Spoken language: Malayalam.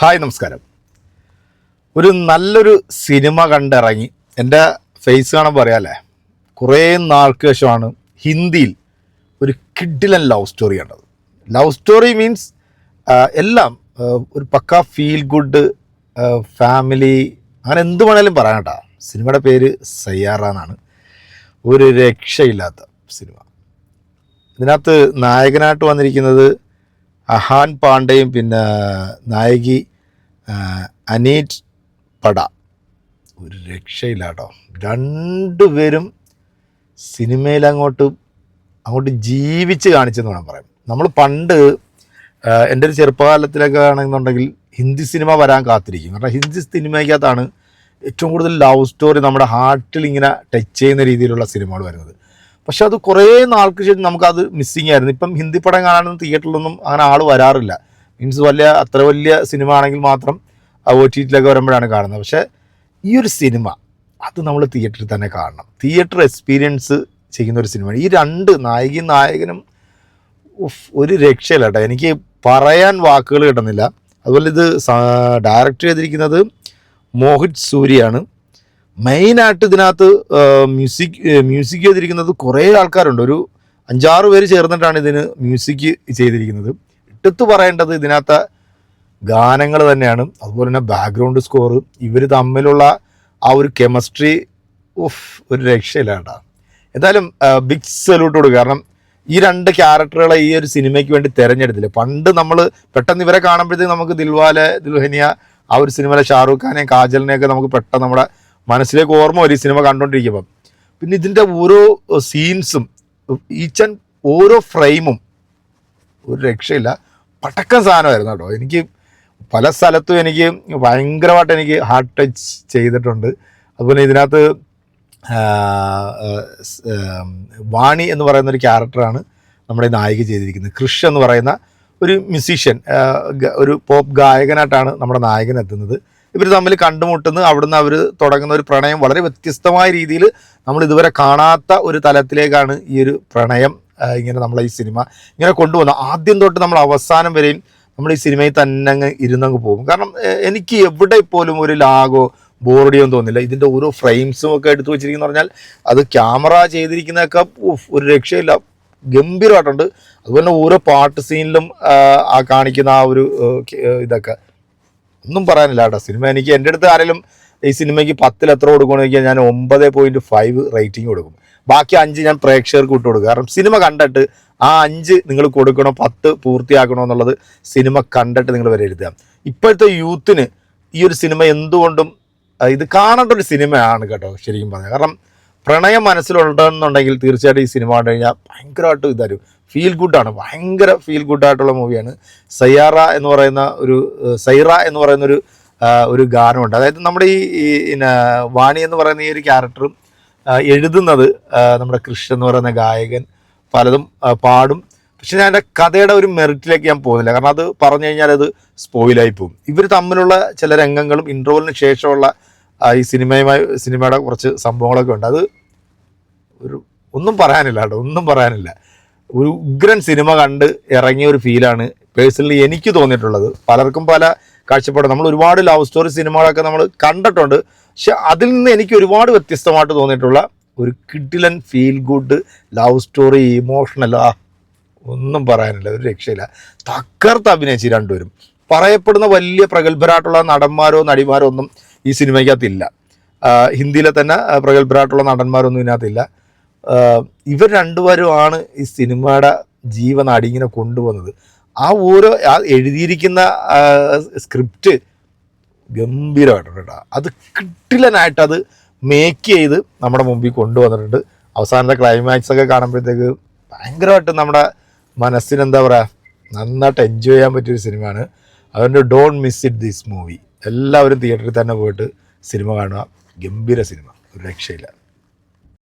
ഹായ് നമസ്കാരം. ഒരു നല്ലൊരു സിനിമ കണ്ടിറങ്ങി. എന്റെ ഫേസ് കാണുമ്പോൾ അറിയാമല്ലേ കുറേ നാൾക്ക് ശേഷമാണ് ഹിന്ദിയിൽ ഒരു കിഡിലൻ ലവ് സ്റ്റോറി കണ്ടത്. ലവ് സ്റ്റോറി മീൻസ് എല്ലാം ഒരു പക്ക ഫീൽ ഗുഡ് ഫാമിലി അങ്ങനെ എന്ത് വേണേലും പറയാം കേട്ടോ. സിനിമയുടെ പേര് സയ്യാറ എന്നാണ്. ഒരു രക്ഷയില്ലാത്ത സിനിമ. ഇതിനകത്ത് നായകനായിട്ട് വന്നിരിക്കുന്നത് അഹാൻ പാണ്ഡെയും പിന്നെ നായകി അനീറ്റ് പട. ഒരു രക്ഷയില്ലാട്ടോ. രണ്ടുപേരും സിനിമയിൽ അങ്ങോട്ട് അങ്ങോട്ട് ജീവിച്ച് കാണിച്ചെന്ന് വേണം പറയാം നമ്മൾ പണ്ട് എന്റെ ഒരു ചെറുപ്പകാലത്തിലൊക്കെ ആണെന്നുണ്ടെങ്കിൽ ഹിന്ദി സിനിമ വരാൻ കാത്തിരിക്കും. കാരണം ഹിന്ദി സിനിമയ്ക്കകത്താണ് ഏറ്റവും കൂടുതൽ ലവ് സ്റ്റോറി നമ്മുടെ ഹാർട്ടിൽ ഇങ്ങനെ ടച്ച് ചെയ്യുന്ന രീതിയിലുള്ള സിനിമകൾ വരുന്നത്. പക്ഷെ അത് കുറേ നാൾക്ക് ശേഷം നമുക്കത് മിസ്സിങ് ആയിരുന്നു. ഇപ്പം ഹിന്ദി പടം കാണാനൊന്നും തിയേറ്ററിലൊന്നും അങ്ങനെ ആൾ വരാറില്ല. മീൻസ് വലിയ അത്ര വലിയ സിനിമ ആണെങ്കിൽ മാത്രം ഒ ടി ടിയിലൊക്കെ വരുമ്പോഴാണ് കാണുന്നത്. പക്ഷേ ഈ ഒരു സിനിമ അത് നമ്മൾ തിയേറ്ററിൽ തന്നെ കാണണം. തിയേറ്റർ എക്സ്പീരിയൻസ് ചെയ്യുന്ന ഒരു സിനിമയാണ് ഈ രണ്ട് നായികയും നായകനും ഒരു രക്ഷയില്ല കേട്ടോ. എനിക്ക് പറയാൻ വാക്കുകൾ കിട്ടുന്നില്ല. അതുപോലെ ഇത് ഡയറക്റ്റ് ചെയ്തിരിക്കുന്നത് മോഹിത് സൂര്യയാണ് മെയിനായിട്ട് ഇതിനകത്ത് മ്യൂസിക് മ്യൂസിക് ചെയ്തിരിക്കുന്നത് കുറേ ആൾക്കാരുണ്ട്. ഒരു അഞ്ചാറ് പേര് ചേർന്നിട്ടാണ് ഇതിന് മ്യൂസിക് ചെയ്തിരിക്കുന്നത്. ഇട്ടത്ത് പറയേണ്ടത് ഇതിനകത്ത് ഗാനങ്ങൾ തന്നെയാണ്. അതുപോലെ തന്നെ ബാക്ക്ഗ്രൗണ്ട് സ്കോർ. ഇവർ തമ്മിലുള്ള ആ ഒരു കെമിസ്ട്രി ഉഫ് ഒരു രക്ഷയില്ലാണ്ട. എന്തായാലും ബിഗ് സല്യൂട്ട് കൊടുക്കുക. കാരണം ഈ രണ്ട് ക്യാരക്ടറുകളെ ഈ ഒരു സിനിമയ്ക്ക് വേണ്ടി തിരഞ്ഞെടുത്തില്ല? പണ്ട് നമ്മൾ പെട്ടെന്ന് ഇവരെ കാണുമ്പോഴത്തേക്ക് നമുക്ക് ദിൽവാലെ ദിൽഹനിയ ആ ഒരു സിനിമയിലെ ഷാറൂഖ് ഖാനെയും കാജലിനെയൊക്കെ നമുക്ക് പെട്ടെന്ന് നമ്മുടെ മനസ്സിലേക്ക് ഓർമ്മ വരും ഈ സിനിമ കണ്ടുകൊണ്ടിരിക്കുമ്പം പിന്നെ ഇതിന്റെ ഓരോ സീൻസും ഈച്ചൻ ഓരോ ഫ്രെയിമും ഒരു രക്ഷയില്ല. പടക്കം സാധനമായിരുന്നു കേട്ടോ. എനിക്ക് പല സ്ഥലത്തും എനിക്ക് ഭയങ്കരമായിട്ട് എനിക്ക് ഹാർട്ട് ടച്ച് ചെയ്തിട്ടുണ്ട്. അതുപോലെ ഇതിനകത്ത് വാണി എന്ന് പറയുന്ന ഒരു ക്യാരക്ടറാണ് നമ്മുടെ നായിക ചെയ്തിരിക്കുന്നത്. കൃഷ് എന്ന് പറയുന്ന ഒരു മ്യൂസീഷ്യൻ ഒരു പോപ്പ് ഗായകനായിട്ടാണ് നമ്മുടെ നായകൻ എത്തുന്നത്. ഇവർ തമ്മിൽ കണ്ടുമുട്ടുന്നു. അവിടുന്ന് അവർ തുടങ്ങുന്ന ഒരു പ്രണയം വളരെ വ്യത്യസ്തമായ രീതിയിൽ നമ്മൾ ഇതുവരെ കാണാത്ത ഒരു തലത്തിലേക്കാണ് ഈ ഒരു പ്രണയം ഇങ്ങനെ നമ്മളെ ഈ സിനിമ ഇങ്ങനെ കൊണ്ടുവന്ന ആദ്യം തൊട്ട് നമ്മൾ അവസാനം വരെയും നമ്മൾ ഈ സിനിമയിൽ തന്നെ അങ്ങ് ഇരുന്നങ്ങ് പോകും. കാരണം എനിക്ക് എവിടെ പോലും ഒരു ലാഗോ ബോറടിയോ തോന്നില്ല. ഇതിന്റെ ഓരോ ഫ്രെയിംസും ഒക്കെ എടുത്തു വെച്ചിരിക്കുന്ന പറഞ്ഞാൽ അത് ക്യാമറ ചെയ്തിരിക്കുന്നതൊക്കെ ഒരു രക്ഷയില്ല. ഗംഭീരമായിട്ടുണ്ട്. അതുപോലെ ഓരോ പാട്ട് സീനിലും ആ, കാണിക്കുന്ന ആ ഒരു ഇതൊക്കെ. ഒന്നും പറയാനില്ല കേട്ടോ. സിനിമ എനിക്ക് എന്റെ അടുത്ത് ആരെങ്കിലും ഈ സിനിമയ്ക്ക് പത്തിൽ എത്ര കൊടുക്കണമെന്ന് ഞാൻ ഒമ്പത് പോയിന്റ് ഫൈവ് റേറ്റിംഗ് കൊടുക്കും. ബാക്കി അഞ്ച് ഞാൻ പ്രേക്ഷകർക്ക് വിട്ടു കൊടുക്കും. കാരണം സിനിമ കണ്ടിട്ട് ആ അഞ്ച് നിങ്ങൾ കൊടുക്കണോ പത്ത് പൂർത്തിയാക്കണോ എന്നുള്ളത് സിനിമ കണ്ടിട്ട് നിങ്ങൾ വിലയിരുത്തുക ഇപ്പോഴത്തെ യൂത്തിന് ഈ ഒരു സിനിമ എന്തുകൊണ്ടും ഇത് കാണേണ്ട ഒരു സിനിമയാണ് കേട്ടോ ശരിക്കും പറഞ്ഞാൽ. കാരണം പ്രണയം മനസ്സിലുണ്ടെന്നുണ്ടെങ്കിൽ തീർച്ചയായിട്ടും ഈ സിനിമ കണ്ടു കഴിഞ്ഞാൽ ഭയങ്കരമായിട്ട് ഇതാരും ഫീൽ ഗുഡാണ് ഭയങ്കര ഫീൽ ഗുഡായിട്ടുള്ള മൂവിയാണ് സയ്യാറ എന്ന് പറയുന്ന ഒരു സൈറ എന്ന് പറയുന്ന ഒരു ഒരു ഗാനമുണ്ട്. അതായത് നമ്മുടെ ഈ പിന്നെ വാണി എന്ന് പറയുന്ന ഈ ഒരു ക്യാരക്ടറും എഴുതുന്നത് നമ്മുടെ കൃഷ്ണൻ എന്ന് പറയുന്ന ഗായകൻ പലതും പാടും. പക്ഷെ ഞാൻ എന്റെ കഥയുടെ ഒരു മെറിറ്റിലേക്ക് ഞാൻ പോകുന്നില്ല. കാരണം അത് പറഞ്ഞു കഴിഞ്ഞാൽ അത് സ്പോയിലായി പോകും. ഇവർ തമ്മിലുള്ള ചില രംഗങ്ങളും ഇൻട്രോവലിന് ശേഷമുള്ള ഈ സിനിമയുമായി സിനിമയുടെ കുറച്ച് സംഭവങ്ങളൊക്കെ ഉണ്ട്. അത് ഒരു ഒന്നും പറയാനില്ല കേട്ടോ ഒന്നും പറയാനില്ല. ഒരു ഉഗ്രൻ സിനിമ കണ്ട് ഇറങ്ങിയ ഒരു ഫീലാണ് പേഴ്സണലി എനിക്ക് തോന്നിയിട്ടുള്ളത്. പലർക്കും പല കാഴ്ചപ്പാട്. നമ്മൾ ഒരുപാട് ലവ് സ്റ്റോറി സിനിമകളൊക്കെ നമ്മൾ കണ്ടിട്ടുണ്ട്. പക്ഷെ അതിൽ നിന്ന് എനിക്ക് ഒരുപാട് വ്യത്യസ്തമായിട്ട് തോന്നിയിട്ടുള്ള ഒരു കിഡിലൻ feel good love story emotional ആ ഒന്നും പറയാനില്ല ഒരു രക്ഷയില്ല. തക്കർത്ത് അഭിനയിച്ച് രണ്ടുപേരും. പറയപ്പെടുന്ന വലിയ പ്രഗത്ഭരായിട്ടുള്ള നടന്മാരോ നടിമാരോ ഒന്നും ഈ സിനിമയ്ക്കകത്തില്ല. ഹിന്ദിയിലെ തന്നെ പ്രഗത്ഭരായിട്ടുള്ള നടന്മാരൊന്നും ഇതിനകത്തില്ല. ഇവർ രണ്ടുപേരുമാണ് ഈ സിനിമയുടെ ജീവൻ അടിങ്ങനെ കൊണ്ടുവന്നത്. ആ ഓരോ ആ എഴുതിയിരിക്കുന്ന സ്ക്രിപ്റ്റ് ഗംഭീരമായിട്ടുണ്ട്. അത് കിട്ടിലനായിട്ട് അത് മേക്ക് ചെയ്ത് നമ്മുടെ മുമ്പിൽ കൊണ്ടുവന്നിട്ടുണ്ട്. അവസാനത്തെ ക്ലൈമാക്സ് ഒക്കെ കാണുമ്പോഴത്തേക്ക് ഭയങ്കരമായിട്ട് നമ്മുടെ മനസ്സിന് എന്താ പറയുക നന്നായിട്ട് എൻജോയ് ചെയ്യാൻ പറ്റിയൊരു സിനിമയാണ്. അതുകൊണ്ട് don't miss it this movie എല്ലാവരും തിയേറ്ററിൽ തന്നെ പോയിട്ട് സിനിമ കാണുക. ഗംഭീര സിനിമ. ഒരു രക്ഷയില്ല.